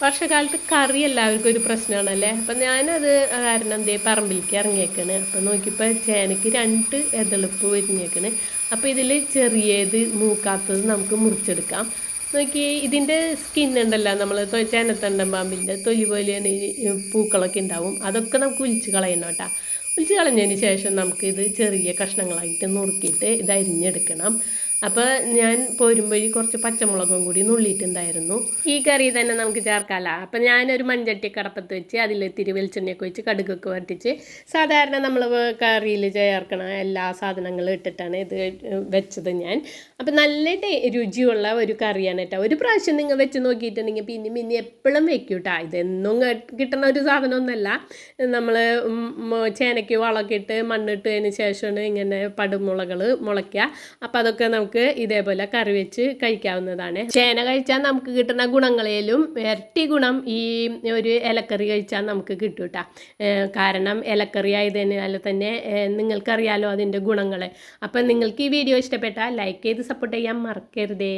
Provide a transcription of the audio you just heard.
വർഷകാലത്ത് കറി എല്ലാവർക്കും ഒരു പ്രശ്നമാണല്ലേ? അപ്പം ഞാനത് കാരണം എന്തേ പറമ്പിലേക്ക് ഇറങ്ങിയേക്കാണ്. അപ്പം നോക്കിയപ്പോൾ ചേനയ്ക്ക് രണ്ട് എതളിപ്പ് വരിഞ്ഞേക്കണ്. അപ്പോൾ ഇതിൽ ചെറിയത് മൂക്കാത്തത് നമുക്ക് മുറിച്ചെടുക്കാം. നോക്കി ഇതിന്റെ സ്കിൻ ഉണ്ടല്ലോ നമ്മൾ ചേനത്തണ്ടൻ പാമ്പിന്റെ തൊലി ഈ പൂക്കളൊക്കെ ഉണ്ടാവും. അതൊക്കെ നമുക്ക് ഉലിച്ച് കളയണം കേട്ടോ. ഉലിച്ച് കളഞ്ഞതിന് ശേഷം നമുക്കിത് ചെറിയ കഷ്ണങ്ങളായിട്ട് നുറുക്കിയിട്ട് ഇത് അരിഞ്ഞെടുക്കണം. അപ്പോൾ ഞാൻ പോരുമ്പോഴി കുറച്ച് പച്ചമുളകും കൂടി നുള്ളിയിട്ടുണ്ടായിരുന്നു ഈ കറി തന്നെ നമുക്ക് ചേർക്കാമല്ല അപ്പം ഞാനൊരു മൺചട്ടി കടപ്പത്ത് വെച്ച് അതിൽ ഇത്തിരി വെളിച്ചെണ്ണയൊക്കെ വെച്ച് കടുകൊക്കെ വരട്ടിച്ച് സാധാരണ നമ്മൾ കറിയിൽ ചേർക്കണ എല്ലാ സാധനങ്ങളും ഇട്ടിട്ടാണ് ഇത് വെച്ചത് ഞാൻ. അപ്പം നല്ല രുചിയുള്ള ഒരു കറിയാണ് കേട്ടോ. ഒരു പ്രാവശ്യം നിങ്ങൾ വെച്ച് നോക്കിയിട്ടുണ്ടെങ്കിൽ പിന്നെ പിന്നെ എപ്പോഴും വെക്കും കേട്ടോ ഇതെന്നും കിട്ടുന്ന ഒരു സാധനമൊന്നുമല്ല നമ്മൾ ചേനയ്ക്ക് വളക്കിട്ട് മണ്ണിട്ടതിന് ശേഷമാണ് ഇങ്ങനെ പടുമുളകൾ മുളയ്ക്കുക അപ്പോൾ അതൊക്കെ നമുക്ക് ഇതേപോലെ കറി വെച്ച് കഴിക്കാവുന്നതാണ്. ചേന കഴിച്ചാൽ നമുക്ക് കിട്ടുന്ന ഗുണങ്ങളേലും ഇരട്ടി ഗുണം ഈ ഒരു ഇലക്കറി കഴിച്ചാൽ നമുക്ക് കിട്ടും കാരണം ഇലക്കറി ആയതിനാൽ തന്നെ നിങ്ങൾക്കറിയാലോ അതിന്റെ ഗുണങ്ങൾ അപ്പം നിങ്ങൾക്ക് ഈ വീഡിയോ ഇഷ്ടപ്പെട്ടാൽ ലൈക്ക് ചെയ്ത് സപ്പോർട്ട് ചെയ്യാൻ മറക്കരുതേ.